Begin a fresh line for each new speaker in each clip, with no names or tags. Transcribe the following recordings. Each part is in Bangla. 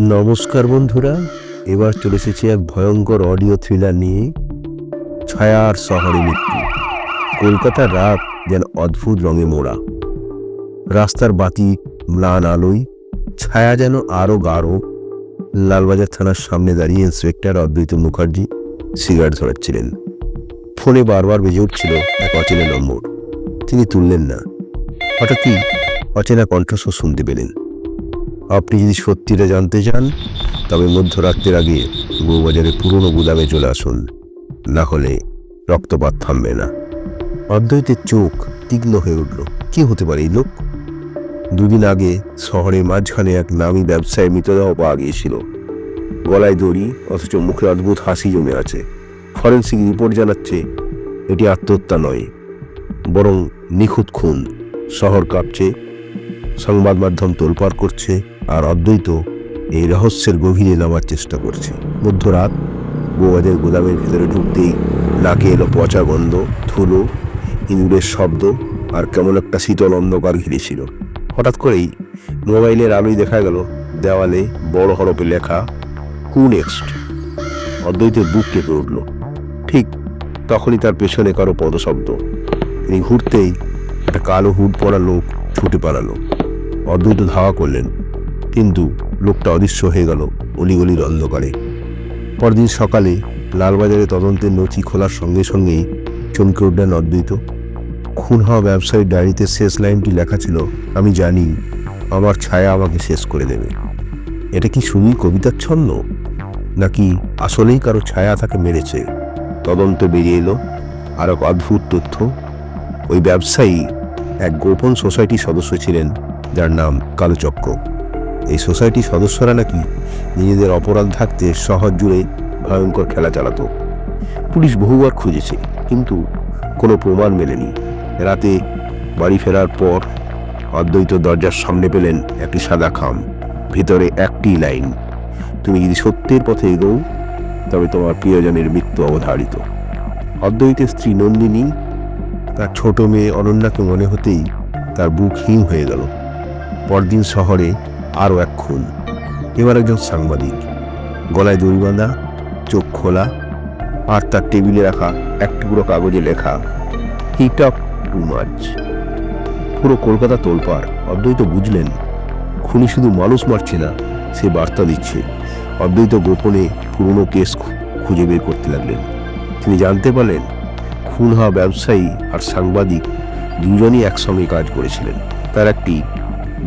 নমস্কার বন্ধুরা, এবার চলে এসেছি এক ভয়ঙ্কর অডিও থ্রিলার নিয়ে ছায়ার শহরে মৃত্যু। কলকাতার রাত যেন অদ্ভুত রঙে মোড়া। রাস্তার বাতি, ম্লান আলোয়, ছায়া যেন আরও গাঢ়। লালবাজার থানার সামনে দাঁড়িয়ে ইন্সপেক্টর অদ্বৈত মুখার্জি সিগারেট ধরাচ্ছিলেন। ফোনে বারবার বেজে উঠছিল এক অচেনা নম্বর। তিনি তুললেন না। হঠাৎই অচেনা কণ্ঠস্বর শুনতে পেলেন। আপনি যদি সত্যিটা জানতে চান, তবে মধ্যরাত্রের আগে বউবাজারের পুরনো গুদামে চলে আসুন। না হলে রক্তপাত থামবে না। অদ্বৈতের চোখ তীক্ষ্ণ হয়ে উঠল। কি হতে পারে এই লোক? দুদিন আগে শহরের মাঝখানে এক নামী ব্যবসায়ী মৃতদেহ পাওয়া গিয়েছিল। গলায় দড়ি, অথচ মুখে অদ্ভুত হাসি জমে আছে। ফরেন্সিক রিপোর্ট জানাচ্ছে এটি আত্মহত্যা নয়, বরং নিখুঁত খুন। শহর কাঁপছে সংবাদ মাধ্যম তোলপাড় করছে আর অদ্বৈত এই রহস্যের গভীরে নামার চেষ্টা করছে। মধ্যরাত বৌবাজার গোদামের ভেতরে ঢুকতেই নাকে এলো পচা গন্ধ, ধুলো, ইঁদুরের শব্দ আর কেমন একটা শীতল অন্ধকার ঘিরেছিল হঠাৎ করেই মোবাইলের আলোয় দেখা গেল দেওয়ালে বড় হরপে লেখা কু নেক্সট? অদ্বৈতের বুক কেঁপে উঠল। ঠিক তখনই তার পেছনে কারও পদশব্দ। তিনি ঘুরতেই একটা কালো হুড পরা লোক ছুটে পালালো। অদ্বৈত ধাওয়া করলেন কিন্তু লোকটা অদৃশ্য হয়ে গেল অলিগলির অন্ধকারে। পরদিন সকালে লালবাজারে তদন্তের নথি খোলার সঙ্গে সঙ্গেই চমকে উঠলেন অদ্বৈত। খুন হওয়া ব্যবসায়ীর ডায়েরিতে শেষ লাইনটি লেখা ছিল, আমি জানি, আমার ছায়া আমাকে শেষ করে দেবে। এটা কি শুধুই কবিতার ছন্দ নাকি আসলেই কারও ছায়া তাকে মেরেছে? তদন্ত বেরিয়ে এলো আর এক অদ্ভুত তথ্য। ওই ব্যবসায়ী এক গোপন সোসাইটির সদস্য ছিলেন, যার নাম কালোচক্র। এই সোসাইটির সদস্যরা নাকি নিজেদের অপরাধ ঢাকতে শহর জুড়ে ভয়ঙ্কর খেলা চালাতো। পুলিশ বহুবার খুঁজেছে, কিন্তু কোনো প্রমাণ মেলেনি। রাতে বাড়ি ফেরার পর অদ্বৈত দরজার সামনে পেলেন একটি সাদা খাম, ভিতরে একটি লাইন, তুমি যদি সত্যের পথে এগোও, তবে তোমার প্রিয়জনের মৃত্যু অবধারিত। অদ্বৈতের স্ত্রী নন্দিনী, তার ছোট মেয়ে অনন্যাকে মনে হতেই তার বুক হিম হয়ে গেল। পরদিন শহরে আরও এক খুন। এবার একজন সাংবাদিক। গলায় দড়ি বাঁধা, চোখ খোলা, আর তার টেবিলে রাখা এক টুকরো কাগজে লেখা হিট আপ টু মাচ পুরো কলকাতা তোলপাড়, অদ্বৈত বুঝলেন, খুনি শুধু মানুষ মারছে না, সে বার্তা দিচ্ছে। অদ্বৈত গোপনে পুরনো কেস খুঁজে বের করতে লাগলেন। তিনি জানতে পারলেন, খুন হওয়া ব্যবসায়ী আর সাংবাদিক দুজনই একসঙ্গে কাজ করেছিলেন। তার একটি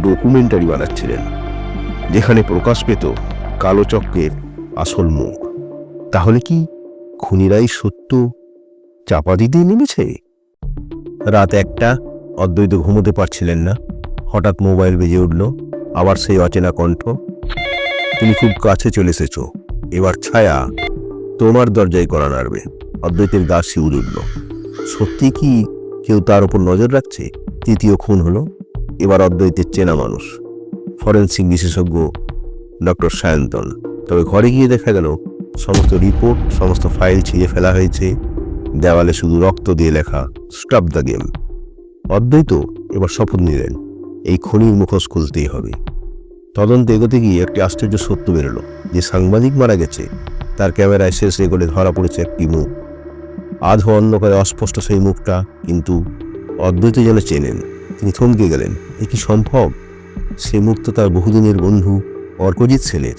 ডকুমেন্টারি বানাচ্ছিলেন। যেখানে প্রকাশ পেত কালো চক্রের আসল মুখ। তাহলে কি খুনিরাই সত্য চাপা দিতেই নেমেছে? রাত একটা, অদ্বৈত ঘুমোতে পারছিলেন না। হঠাৎ মোবাইল বেজে উঠল, আবার সেই অচেনা কণ্ঠ। তুমি খুব কাছে চলে এসেছ, এবার ছায়া তোমার দরজায় করা নাড়বে। অদ্বৈতের গা শিউরে উঠল। সত্যি কি কেউ তার উপর নজর রাখছে? তৃতীয় খুন হলো। এবার অদ্বৈতের চেনা মানুষ। ফরেন্সিক বিশেষজ্ঞ ডক্টর সায়ন্তন। তবে ঘরে গিয়ে দেখা গেল, সমস্ত রিপোর্ট, সমস্ত ফাইল ছিঁড়ে ফেলা হয়েছে। দেওয়ালে শুধু রক্ত দিয়ে লেখা স্টপ দ্য গেম। অদ্বৈত এবার শপথ নিলেন, এই খনির মুখোশ খুলতেই হবে। তদন্ত এগোতে গিয়ে একটি আশ্চর্য সত্য বেরোলো, যে সাংবাদিক মারা গেছে, তার ক্যামেরায় শেষ রেকর্ডে ধরা পড়েছে একটি মুখ। আধো অন্ধকারে অস্পষ্ট সেই মুখটা, কিন্তু অদ্বৈত যেন চেনেন, তিনি থমকে গেলেন, এ কি সম্ভব? সে মুখ তো তার বহুদিনের বন্ধু অর্কজিৎ সেনের।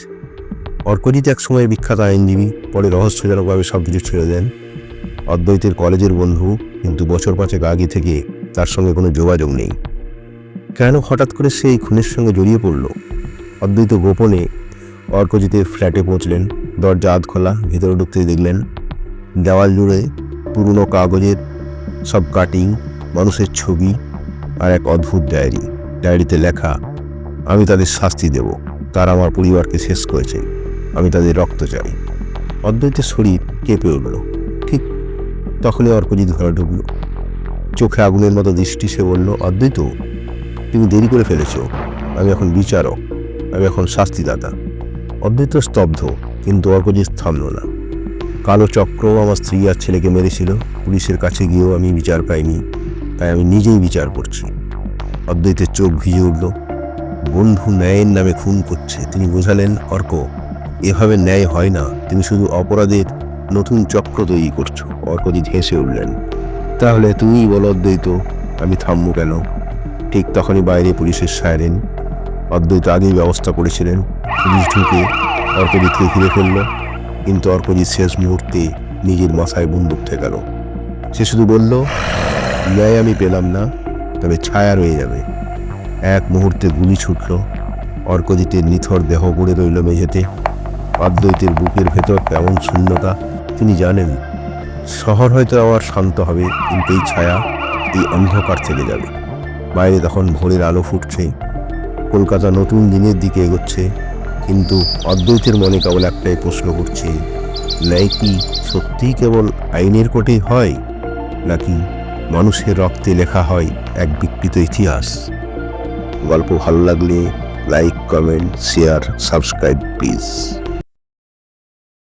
অর্কজিৎ এক সময় বিখ্যাত আইনজীবী, পরে রহস্যজনকভাবে সব কিছু ছেড়ে দেন। অদ্বৈতের কলেজের বন্ধু, কিন্তু বছর পাঁচেক আগে থেকে তার সঙ্গে কোনো যোগাযোগ নেই। কেন হঠাৎ করে সে এই খুনের সঙ্গে জড়িয়ে পড়ল? অদ্বৈত গোপনে অর্কজিতের ফ্ল্যাটে পৌঁছলেন, দরজা আধ খোলা, ভেতরে ঢুকতেই দেখলেন, দেওয়াল জুড়ে পুরনো কাগজের সব কাটিং মানুষের ছবি আর এক অদ্ভুত ডায়েরি। ডায়েরিতে লেখা আমি তাদের শাস্তি দেব। তারা আমার পরিবারকে শেষ করেছে। আমি তাদের রক্ত চাই। অদ্বৈতের শরীর কেঁপে উঠল। ঠিক তখনই অর্কজিৎ ঘরে ঢুকল। চোখে আগুনের মতো দৃষ্টি সে বলল, অদ্বৈত, তুমি দেরি করে ফেলেছ। আমি এখন বিচারক। আমি এখন শাস্তিদাতা। অদ্বৈত স্তব্ধ, কিন্তু অর্কজিৎ থামল না। কালো চক্র আমার স্ত্রী আর ছেলেকে মেরেছিল। পুলিশের কাছে গিয়েও আমি বিচার পাইনি। তাই আমি নিজেই বিচার করছি। অদ্বৈতের চোখ ভিজে উঠল। বন্ধু ন্যায়ের নামে খুন করছে। তিনি বোঝালেন, অর্ক, এভাবে ন্যায় হয় না। তুমি শুধু অপরাধের নতুন চক্র তৈরি করছ। অর্কজিৎ হেসে উঠলেন, তাহলে তুমিই বলো অদ্বৈত, আমি থামবো কেন? ঠিক তখনই বাইরে পুলিশের সাইরেন, অদ্বৈত আগেই ব্যবস্থা করেছিলেন। পুলিশ ঢুকে অর্কজিৎকে ঘিরে ফেলল, কিন্তু অর্কজিৎ শেষ মুহূর্তে নিজের মাথায় বন্দুক ঠেকালো। সে শুধু বলল, ন্যায় আমি পেলাম না, তবে ছায়া রয়ে যাবে। এক মুহূর্তে গুলি ছুটল। অর্কজিতের নিথর দেহ পড়ে রইল মেঝেতে। অদ্বৈতের বুকের ভেতর তেমন শূন্যতা, তিনি জানেন, শহর হয়তো আবার শান্ত হবে, কিন্তু এই ছায়া এই অন্ধকার থেকে যাবে। বাইরে তখন ভোরের আলো ফুটছে। কলকাতা নতুন দিনের দিকে এগোচ্ছে, কিন্তু অদ্বৈতের মনে কেবল একটাই প্রশ্ন করছে ন্যায় কি সত্যিই কেবল আইনের কোটেই হয়, নাকি মানুষের রক্তে লেখা হয় এক বিকৃত ইতিহাস? গল্প ভালো লাগলে like comment share subscribe please